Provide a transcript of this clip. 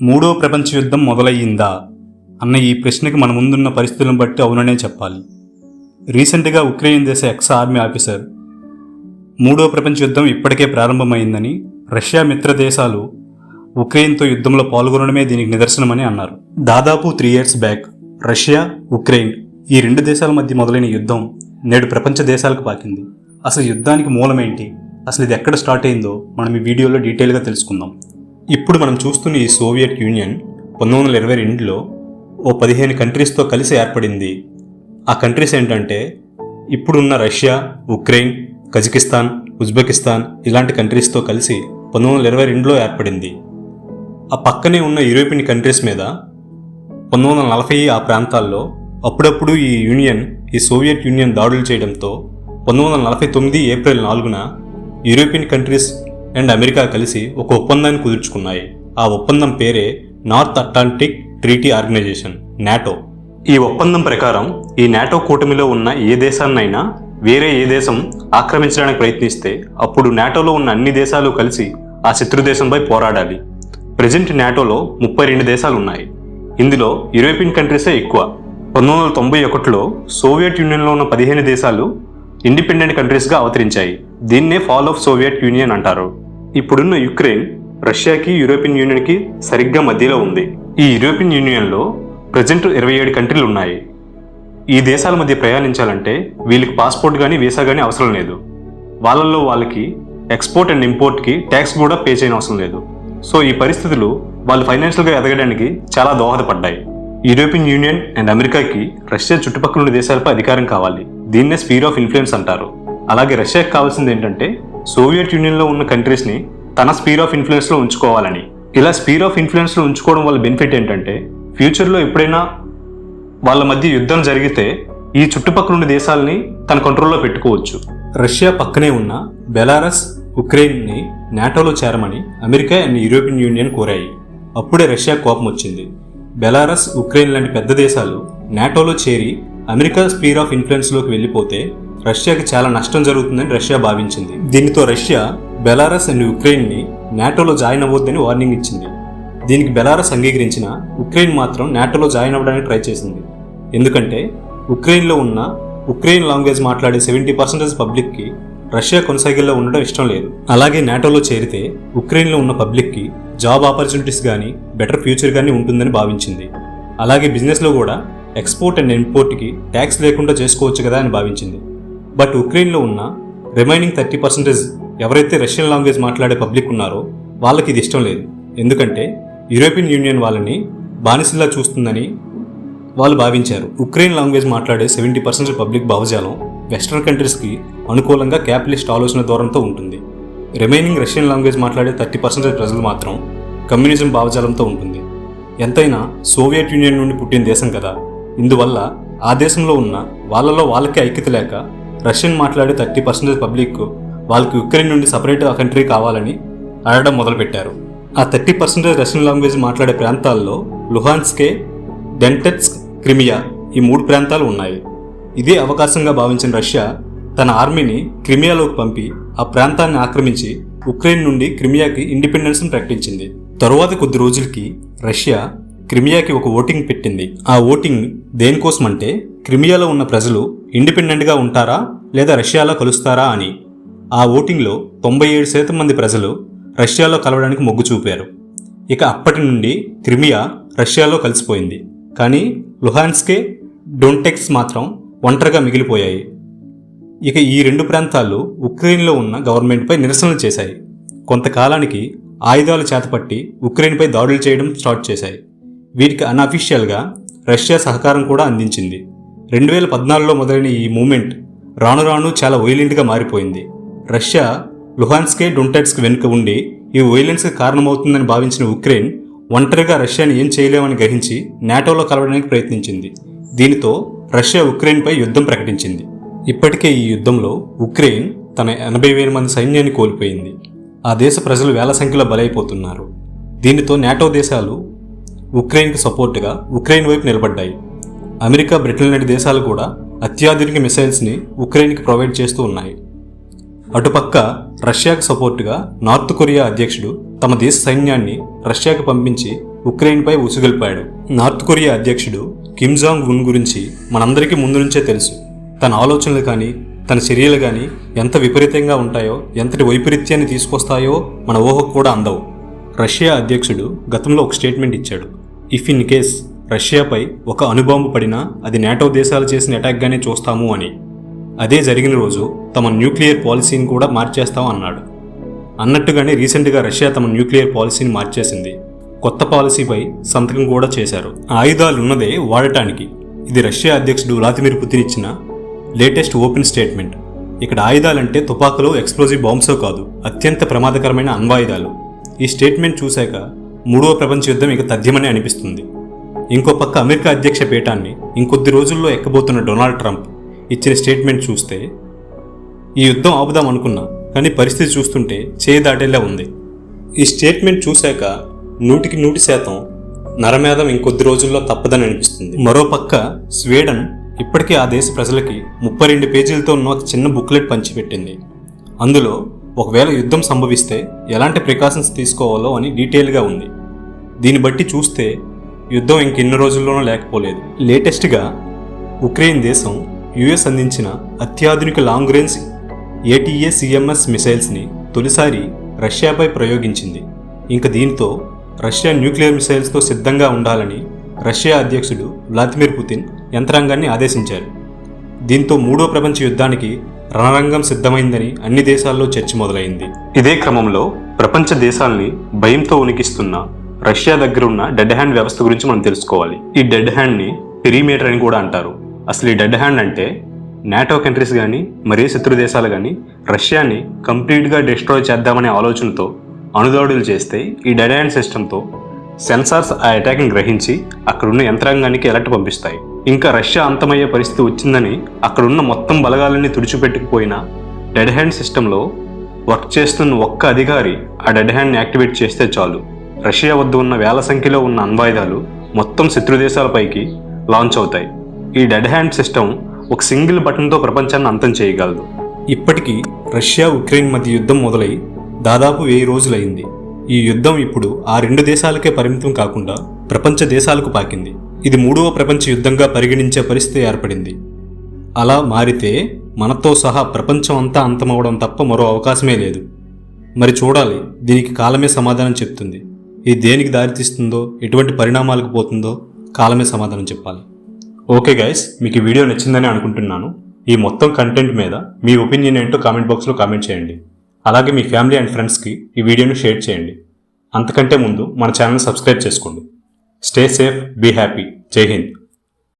మూడో ప్రపంచ యుద్ధం మొదలయ్యిందా అన్న ఈ ప్రశ్నకి మన ముందున్న పరిస్థితులను బట్టి అవుననే చెప్పాలి. రీసెంట్గా ఉక్రెయిన్ దేశ ఎక్స్ ఆర్మీ ఆఫీసర్ మూడో ప్రపంచ యుద్ధం ఇప్పటికే ప్రారంభమైందని రష్యా మిత్ర దేశాలు ఉక్రెయిన్తో యుద్ధంలో పాల్గొనడమే దీనికి నిదర్శనమని అన్నారు. దాదాపు three years back Russia Ukraine ఈ రెండు దేశాల మధ్య మొదలైన యుద్ధం నేడు ప్రపంచ దేశాలకు పాకింది. అసలు యుద్ధానికి మూలమేంటి? అసలు ఇది ఎక్కడ స్టార్ట్ అయిందో మనం ఈ వీడియోలో డీటెయిల్గా తెలుసుకుందాం. ఇప్పుడు మనం చూస్తున్న ఈ సోవియట్ యూనియన్ పంతొమ్మిది వందల ఇరవై రెండులో ఓ పదిహేను కంట్రీస్తో కలిసి ఏర్పడింది. ఆ కంట్రీస్ ఏంటంటే ఇప్పుడున్న రష్యా ఉక్రెయిన్ కజకిస్తాన్ ఉజ్బెకిస్తాన్ ఇలాంటి కంట్రీస్తో కలిసి పంతొమ్మిది వందల ఇరవై రెండులో ఏర్పడింది. ఆ పక్కనే ఉన్న యూరోపియన్ కంట్రీస్ మీద పంతొమ్మిది వందల నలభై ఆ ప్రాంతాల్లో అప్పుడప్పుడు ఈ యూనియన్ ఈ సోవియట్ యూనియన్ దాడులు చేయడంతో పంతొమ్మిది వందల నలభై తొమ్మిది ఏప్రిల్ నాలుగున యూరోపియన్ కంట్రీస్ అండ్ అమెరికా కలిసి ఒక ఒప్పందాన్ని కుదుర్చుకున్నాయి. ఆ ఒప్పందం పేరే North Atlantic treaty organisation NATO. ఈ ఒప్పందం ప్రకారం ఈ నాటో కూటమిలో ఉన్న ఏ దేశాన్నైనా వేరే ఏ దేశం ఆక్రమించడానికి ప్రయత్నిస్తే అప్పుడు నాటోలో ఉన్న అన్ని దేశాలు కలిసి ఆ శత్రు దేశంపై పోరాడాలి. ప్రజెంట్ నాటోలో ముప్పై రెండు దేశాలు ఉన్నాయి ఇందులో యూరోపియన్ కంట్రీసే ఎక్కువ. పంతొమ్మిది వందల తొంభై ఒకటిలో సోవియట్ యూనియన్లో ఉన్న పదిహేను దేశాలు ఇండిపెండెంట్ కంట్రీస్గా అవతరించాయి. దీన్నే ఫాల్ ఆఫ్ సోవియట్ యూనియన్ అంటారు. ఇప్పుడున్న యుక్రెయిన్ రష్యాకి యూరోపియన్ యూనియన్కి సరిగ్గా మధ్యలో ఉంది. ఈ యూరోపియన్ యూనియన్లో ప్రజెంట్ ఇరవై ఏడు కంట్రీలు ఉన్నాయి ఈ దేశాల మధ్య ప్రయాణించాలంటే వీళ్ళకి పాస్పోర్ట్ కానీ వీసా కానీ అవసరం లేదు. వాళ్ళల్లో వాళ్ళకి ఎక్స్పోర్ట్ అండ్ ఇంపోర్ట్కి ట్యాక్స్ కూడా పే చేయని అవసరం లేదు. సో ఈ పరిస్థితులు వాళ్ళు ఫైనాన్షియల్గా ఎదగడానికి చాలా దోహదపడ్డాయి. యూరోపియన్ యూనియన్ అండ్ అమెరికాకి రష్యా చుట్టుపక్కల ఉన్న దేశాలపై అధికారం కావాలి. దీన్నే స్పీర్ ఆఫ్ ఇన్ఫ్లుయెన్స్ అంటారు. అలాగే రష్యాకి కావాల్సింది ఏంటంటే సోవియట్ యూనియన్లో ఉన్న కంట్రీస్ని తన స్పీర్ ఆఫ్ ఇన్ఫ్లుయెన్స్లో ఉంచుకోవాలని. ఇలా స్పీర్ ఆఫ్ ఇన్ఫ్లుయెన్స్లో ఉంచుకోవడం వల్ల బెనిఫిట్ ఏంటంటే ఫ్యూచర్లో ఎప్పుడైనా వాళ్ళ మధ్య యుద్ధం జరిగితే ఈ చుట్టుపక్కల ఉన్న దేశాలని తన కంట్రోల్లో పెట్టుకోవచ్చు. రష్యా పక్కనే ఉన్న బెలారస్ ఉక్రెయిన్ని నాటోలో చేరమని అమెరికా అండ్ యూరోపియన్ యూనియన్ కోరాయి. అప్పుడే రష్యా కోపం వచ్చింది. బెలారస్ ఉక్రెయిన్ లాంటి పెద్ద దేశాలు నాటోలో చేరి అమెరికా స్పీర్ ఆఫ్ ఇన్ఫ్లుయెన్స్లోకి వెళ్ళిపోతే రష్యాకి చాలా నష్టం జరుగుతుందని రష్యా భావించింది. దీనితో రష్యా బెలారస్ అండ్ ఉక్రెయిన్ని నాటోలో జాయిన్ అవ్వద్దని వార్నింగ్ ఇచ్చింది. దీనికి బెలారస్ అంగీకరించిన ఉక్రెయిన్ మాత్రం నాటోలో జాయిన్ అవ్వడానికి ట్రై చేసింది. ఎందుకంటే ఉక్రెయిన్లో ఉన్న ఉక్రెయిన్ లాంగ్వేజ్ మాట్లాడే సెవెంటీ పర్సెంటేజ్ పబ్లిక్కి రష్యా కొనసాగిల్లో ఉండడం ఇష్టం లేదు. అలాగే నాటోలో చేరితే ఉక్రెయిన్లో ఉన్న పబ్లిక్కి జాబ్ ఆపర్చునిటీస్ కానీ బెటర్ ఫ్యూచర్ కానీ ఉంటుందని భావించింది. అలాగే బిజినెస్లో కూడా ఎక్స్పోర్ట్ అండ్ ఇంపోర్ట్కి ట్యాక్స్ లేకుండా చేసుకోవచ్చు కదా అని భావించింది. బట్ ఉక్రెయిన్లో ఉన్న రిమైనింగ్ థర్టీ పర్సెంటేజ్ ఎవరైతే రష్యన్ లాంగ్వేజ్ మాట్లాడే పబ్లిక్ ఉన్నారో వాళ్ళకి ఇది ఇష్టం లేదు. ఎందుకంటే యూరోపియన్ యూనియన్ వాళ్ళని బానిసల్లా చూస్తుందని వాళ్ళు భావించారు. ఉక్రెయిన్ లాంగ్వేజ్ మాట్లాడే సెవెంటీ పర్సెంట్ పబ్లిక్ భావజాలం వెస్ట్రన్ కంట్రీస్కి అనుకూలంగా క్యాపిటలిస్ట్ ఆలోచన దూరంతో ఉంటుంది. రిమైనింగ్ రష్యన్ లాంగ్వేజ్ మాట్లాడే థర్టీ పర్సెంటేజ్ ప్రజలు మాత్రం కమ్యూనిజం భావజాలంతో ఉంటుంది. ఎంతైనా సోవియట్ యూనియన్ నుండి పుట్టిన దేశం కదా. ఇందువల్ల ఆ దేశంలో ఉన్న వాళ్ళలో వాళ్ళకే ఐక్యత లేక రష్యన్ మాట్లాడే థర్టీ పర్సెంటేజ్ పబ్లిక్ వాళ్ళకి ఉక్రెయిన్ నుండి సపరేట్ కంట్రీ కావాలని అడగడం మొదలుపెట్టారు. ఆ థర్టీ పర్సెంటేజ్ రష్యన్ లాంగ్వేజ్ మాట్లాడే ప్రాంతాల్లో లుహాన్స్కే డెంటెట్స్క్ క్రిమియా ఈ మూడు ప్రాంతాలు ఉన్నాయి. ఇదే అవకాశంగా భావించిన రష్యా తన ఆర్మీని క్రిమియాలోకి పంపి ఆ ప్రాంతాన్ని ఆక్రమించి ఉక్రెయిన్ నుండి క్రిమియాకి ఇండిపెండెన్స్ను ప్రకటించింది. తరువాత కొద్ది రోజులకి రష్యా క్రిమియాకి ఒక ఓటింగ్ పెట్టింది. ఆ ఓటింగ్ దేనికోసం అంటే క్రిమియాలో ఉన్న ప్రజలు ఇండిపెండెంట్గా ఉంటారా? లేదా రష్యాలో కలుస్తారా అని. ఆ ఓటింగ్లో తొంభై ఏడు శాతం మంది ప్రజలు రష్యాలో కలవడానికి మొగ్గు చూపారు. ఇక అప్పటి నుండి క్రిమియా రష్యాలో కలిసిపోయింది. కానీ లుహాన్స్కే డొంటెక్స్ మాత్రం ఒంటరిగా మిగిలిపోయాయి. ఇక ఈ రెండు ప్రాంతాలు ఉక్రెయిన్లో ఉన్న గవర్నమెంట్పై నిరసనలు చేశాయి. కొంతకాలానికి ఆయుధాలు చేతపట్టి ఉక్రెయిన్పై దాడులు చేయడం స్టార్ట్ చేశాయి. వీటికి అన్అఫీషియల్గా రష్యా సహకారం కూడా అందించింది. రెండు వేల పద్నాలుగులో మొదలైన ఈ మూమెంట్ రాను రాను చాలా వైలెంట్గా మారిపోయింది. రష్యా లుహాన్స్కే డొంటెట్స్కి వెనుక ఉండి ఈ వైలెన్స్కి కారణమవుతుందని భావించిన ఉక్రెయిన్ ఒంటరిగా రష్యాని ఏం చేయలేమని గ్రహించి నాటోలో కలవడానికి ప్రయత్నించింది. దీనితో రష్యా ఉక్రెయిన్పై యుద్ధం ప్రకటించింది. ఇప్పటికే ఈ యుద్ధంలో ఉక్రెయిన్ తన ఎనభై వేల మంది సైన్యాన్ని కోల్పోయింది. ఆ దేశ ప్రజలు వేల సంఖ్యలో బలైపోతున్నారు. దీనితో నాటో దేశాలు ఉక్రెయిన్కి సపోర్టుగా ఉక్రెయిన్ వైపు నిలబడ్డాయి. అమెరికా బ్రిటన్ లాంటి దేశాలు కూడా అత్యాధునిక మిసైల్స్ని ఉక్రెయిన్కి ప్రొవైడ్ చేస్తూ ఉన్నాయి. అటుపక్క రష్యాకు సపోర్టుగా నార్త్ కొరియా అధ్యక్షుడు తమ దేశ సైన్యాన్ని రష్యాకు పంపించి ఉక్రెయిన్పై ఉసుగొల్పాడు నార్త్ కొరియా అధ్యక్షుడు కిమ్ జాంగ్ ఉన్ గురించి మనందరికీ ముందు నుంచే తెలుసు. తన ఆలోచనలు కానీ తన చర్యలు కానీ ఎంత విపరీతంగా ఉంటాయో ఎంతటి వైపరీత్యాన్ని తీసుకొస్తాయో మన ఊహకు కూడా అందవు. రష్యా అధ్యక్షుడు గతంలో ఒక స్టేట్మెంట్ ఇచ్చాడు. ఇఫ్ ఇన్ కేస్ రష్యాపై ఒక అణుబాంబు పడినా అది నేటో దేశాలు చేసిన అటాక్గానే చూస్తాము అని. అదే జరిగిన రోజు తమ న్యూక్లియర్ పాలసీని కూడా మార్చేస్తాం అన్నాడు. అన్నట్టుగానే రీసెంట్గా రష్యా తమ న్యూక్లియర్ పాలసీని మార్చేసింది. కొత్త పాలసీపై సంతకం కూడా చేశారు. ఆయుధాలు ఉన్నదే వాడటానికి. ఇది రష్యా అధ్యక్షుడు వ్లాదిమిర్ పుతిన్ ఇచ్చిన లేటెస్ట్ ఓపెన్ స్టేట్మెంట్. ఇక్కడ ఆయుధాలంటే తుపాకులు ఎక్స్ప్లోజివ్ బాంబ్సో కాదు అత్యంత ప్రమాదకరమైన అణ్వాయుధాలు. ఈ స్టేట్మెంట్ చూశాక మూడవ ప్రపంచ యుద్ధం ఇక తథ్యమని అనిపిస్తుంది. ఇంకో పక్క అమెరికా అధ్యక్ష పీఠాన్ని ఇంకొద్ది రోజుల్లో ఎక్కబోతున్న డొనాల్డ్ ట్రంప్ ఇచ్చిన స్టేట్మెంట్ చూస్తే ఈ యుద్ధం ఆపుదాం అనుకున్నా కానీ పరిస్థితి చూస్తుంటే చేయి దాటేలా ఉంది. ఈ స్టేట్మెంట్ చూశాక నూటికి నూటి శాతం నరమేధం ఇంకొద్ది రోజుల్లో తప్పదని అనిపిస్తుంది. మరోపక్క స్వీడన్ ఇప్పటికే ఆ దేశ ప్రజలకి ముప్పై రెండు పేజీలతో ఉన్న ఒక చిన్న బుక్లెట్ పంచిపెట్టింది. అందులో ఒకవేళ యుద్ధం సంభవిస్తే ఎలాంటి ప్రికాషన్స్ తీసుకోవాలో అని డీటెయిల్గా ఉంది. దీన్ని బట్టి చూస్తే యుద్ధం ఇంకెన్ని రోజుల్లోనూ లేకపోలేదు. లేటెస్ట్గా ఉక్రెయిన్ దేశం యుఎస్ అందించిన అత్యాధునిక లాంగ్ రేంజ్ ఏటీఏ సిఎంఎస్ మిసైల్స్ని తొలిసారి రష్యాపై ప్రయోగించింది. ఇంక దీంతో రష్యా న్యూక్లియర్ మిసైల్స్తో సిద్ధంగా ఉండాలని రష్యా అధ్యక్షుడు వ్లాదిమిర్ పుతిన్ యంత్రాంగాన్ని ఆదేశించారు. దీంతో మూడో ప్రపంచ యుద్ధానికి రణరంగం సిద్ధమైందని అన్ని దేశాల్లో చర్చ మొదలైంది. ఇదే క్రమంలో ప్రపంచ దేశాల్ని భయంతో ఉనికిస్తున్న రష్యా దగ్గర ఉన్న డెడ్ హ్యాండ్ వ్యవస్థ గురించి మనం తెలుసుకోవాలి. ఈ డెడ్ హ్యాండ్ని పెరిమీటర్ అని కూడా అంటారు. అసలు ఈ డెడ్ హ్యాండ్ అంటే నాటో కంట్రీస్ కానీ మరే శత్రు దేశాలు కానీ రష్యాని కంప్లీట్గా డిస్ట్రాయ్ చేద్దామనే ఆలోచనతో అణుదాడులు చేస్తే ఈ డెడ్ హ్యాండ్ సిస్టంతో సెన్సార్స్ ఆ అటాక్ని గ్రహించి అక్కడున్న యంత్రాంగానికి ఎలర్ట్ పంపిస్తాయి. ఇంకా రష్యా అంతమయ్యే పరిస్థితి వచ్చిందని అక్కడున్న మొత్తం బలగాలన్నీ తుడిచిపెట్టుకుపోయిన డెడ్ హ్యాండ్ సిస్టంలో వర్క్ చేస్తున్న ఒక్క అధికారి ఆ డెడ్ హ్యాండ్ని యాక్టివేట్ చేస్తే చాలు. రష్యా వద్ద ఉన్న వేల సంఖ్యలో ఉన్న అణ్వాయుధాలు మొత్తం శత్రు దేశాలపైకి లాంచ్ అవుతాయి. ఈ డెడ్ హ్యాండ్ సిస్టమ్ ఒక సింగిల్ బటన్తో ప్రపంచాన్ని అంతం చేయగలదు. ఇప్పటికీ రష్యా ఉక్రెయిన్ మధ్య యుద్ధం మొదలై దాదాపు వెయ్యి రోజులైంది. ఈ యుద్ధం ఇప్పుడు ఆ రెండు దేశాలకే పరిమితం కాకుండా ప్రపంచ దేశాలకు పాకింది. ఇది మూడవ ప్రపంచ యుద్ధంగా పరిగణించే పరిస్థితి ఏర్పడింది. అలా మారితే మనతో సహా ప్రపంచం అంతా అంతమవడం తప్ప మరో అవకాశమే లేదు. మరి చూడాలి దీనికి కాలమే సమాధానం చెప్తుంది. ఇది దేనికి దారితీస్తుందో ఎటువంటి పరిణామాలకు పోతుందో కాలమే సమాధానం చెప్పాలి. ఓకే గైస్ మీకు ఈ వీడియో నచ్చిందని అనుకుంటున్నాను. ఈ మొత్తం కంటెంట్ మీద మీ ఒపీనియన్ ఏంటో కామెంట్ బాక్స్లో కామెంట్ చేయండి. అలాగే మీ ఫ్యామిలీ అండ్ ఫ్రెండ్స్కి ఈ వీడియోని షేర్ చేయండి. అంతకంటే ముందు మన ఛానల్ సబ్స్క్రైబ్ చేసుకోండి. స్టే సేఫ్ బీ హ్యాపీ జై హింద్